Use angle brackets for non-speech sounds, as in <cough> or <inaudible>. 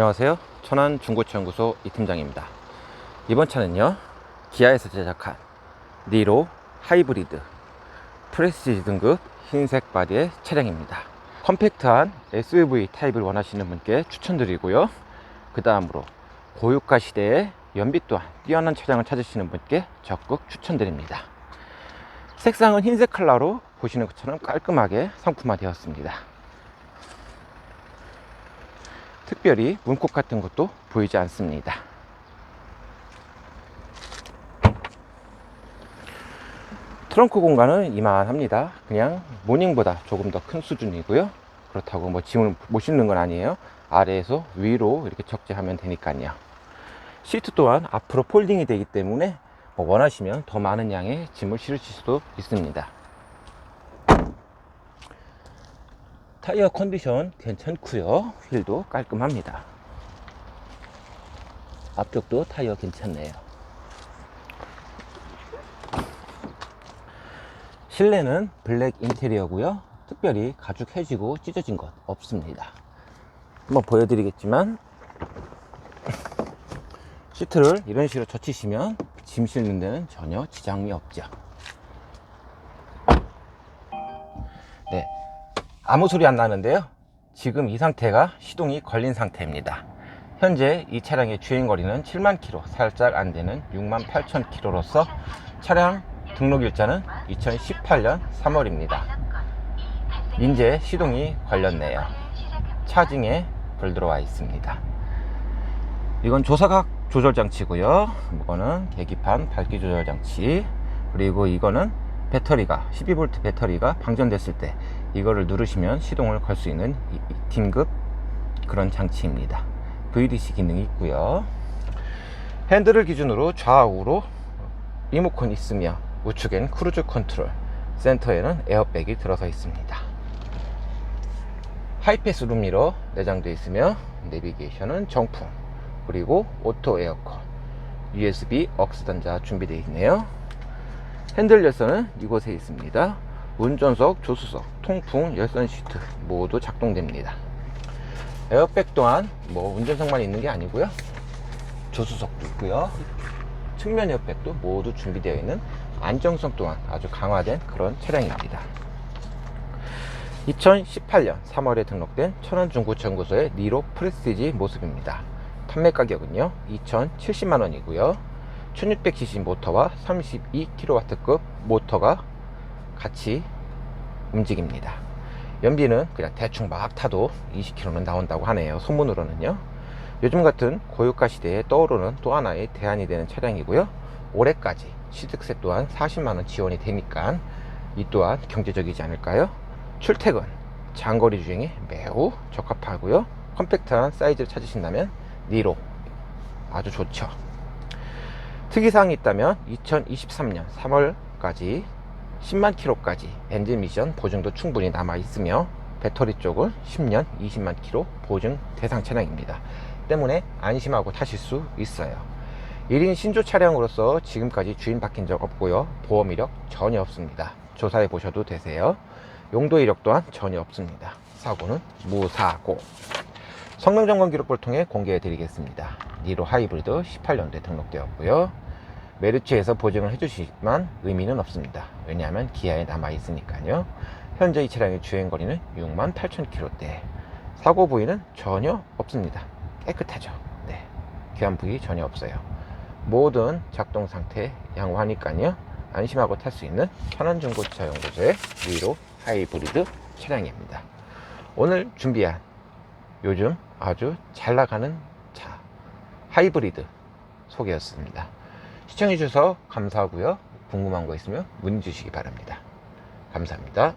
안녕하세요. 천안 중고차연구소 이팀장입니다. 이번 차는요, 기아에서 제작한 니로 하이브리드 프레스티지 등급 흰색 바디의 차량입니다. 컴팩트한 SUV 타입을 원하시는 분께 추천드리고요. 그 다음으로 고유가 시대에 연비 또한 뛰어난 차량을 찾으시는 분께 적극 추천드립니다. 색상은 흰색 컬러로 보시는 것처럼 깔끔하게 상품화되었습니다. 특별히 문콕 같은 것도 보이지 않습니다. 트렁크 공간은 이만합니다. 그냥 모닝보다 조금 더 큰 수준이고요. 그렇다고 뭐 짐을 못 싣는 건 아니에요. 아래에서 위로 이렇게 적재하면 되니까요. 시트 또한 앞으로 폴딩이 되기 때문에 뭐 원하시면 더 많은 양의 짐을 실으실 수도 있습니다. 타이어 컨디션 괜찮고요. 휠도 깔끔합니다. 앞쪽도 타이어 괜찮네요. 실내는 블랙 인테리어고요. 특별히 가죽 해지고 찢어진 것 없습니다. 한번 보여드리겠지만 <laughs> 시트를 이런 식으로 젖히시면 짐 실는 데는 전혀 지장이 없죠. 네, 아무 소리 안 나는데요. 지금 이 상태가 시동이 걸린 상태입니다. 현재 이 차량의 주행거리는 7만 킬로 살짝 안 되는 6만 8천 킬로로서 차량 등록 일자는 2018년 3월입니다. 이제 시동이 걸렸네요. 차징에 불 들어와 있습니다. 이건 조사각 조절 장치고요. 이거는 계기판 밝기 조절 장치. 그리고 이거는 배터리가 12V 배터리가 방전됐을 때 이거를 누르시면 시동을 걸 수 있는 긴급 그런 장치입니다. VDC 기능이 있고요. 핸들을 기준으로 좌우로 리모컨 있으며 우측엔 크루즈 컨트롤, 센터에는 에어백이 들어서 있습니다. 하이패스 룸미러 내장되어 있으며 내비게이션은 정품, 그리고 오토 에어컨, USB 억스 단자 준비되어 있네요. 핸들 열선은 이곳에 있습니다. 운전석, 조수석, 통풍, 열선 시트 모두 작동됩니다. 에어백 또한 뭐 운전석만 있는 게 아니고요. 조수석도 있고요. 측면 에어백도 모두 준비되어 있는 안정성 또한 아주 강화된 그런 차량입니다. 2018년 3월에 등록된 천안중고차연구소의 니로 프레스티지 모습입니다. 판매 가격은요 2,070만 원이고요. 1600cc 모터와 32kW급 모터가 같이 움직입니다. 연비는 그냥 대충 막 타도 20km는 나온다고 하네요. 소문으로는요. 요즘 같은 고유가 시대에 떠오르는 또 하나의 대안이 되는 차량이고요. 올해까지 취득세 또한 40만원 지원이 되니까 이 또한 경제적이지 않을까요? 출퇴근, 장거리 주행에 매우 적합하고요. 컴팩트한 사이즈를 찾으신다면 니로 아주 좋죠. 특이사항이 있다면 2023년 3월까지 10만 킬로까지 엔진 미션 보증도 충분히 남아 있으며 배터리 쪽은 10년 20만 킬로 보증 대상 차량입니다. 때문에 안심하고 타실 수 있어요. 1인 신조 차량으로서 지금까지 주인 바뀐 적 없고요. 보험 이력 전혀 없습니다. 조사해 보셔도 되세요. 용도 이력 또한 전혀 없습니다. 사고는 무사고. 성능 점검 기록부를 통해 공개해 드리겠습니다. 니로 하이브리드 18년도에 등록되었고요. 메르츠에서 보증을 해주시지만 의미는 없습니다. 왜냐하면 기아에 남아 있으니까요. 현재 이 차량의 주행거리는 6만 8천 킬로대. 사고 부위는 전혀 없습니다. 깨끗하죠. 네. 귀한 부위 전혀 없어요. 모든 작동 상태 양호하니까요. 안심하고 탈 수 있는 천안중고차 연구소의 니로 하이브리드 차량입니다. 오늘 준비한 요즘 아주 잘 나가는 차 하이브리드 소개였습니다. 시청해 주셔서 감사하고요. 궁금한 거 있으면 문의 주시기 바랍니다. 감사합니다.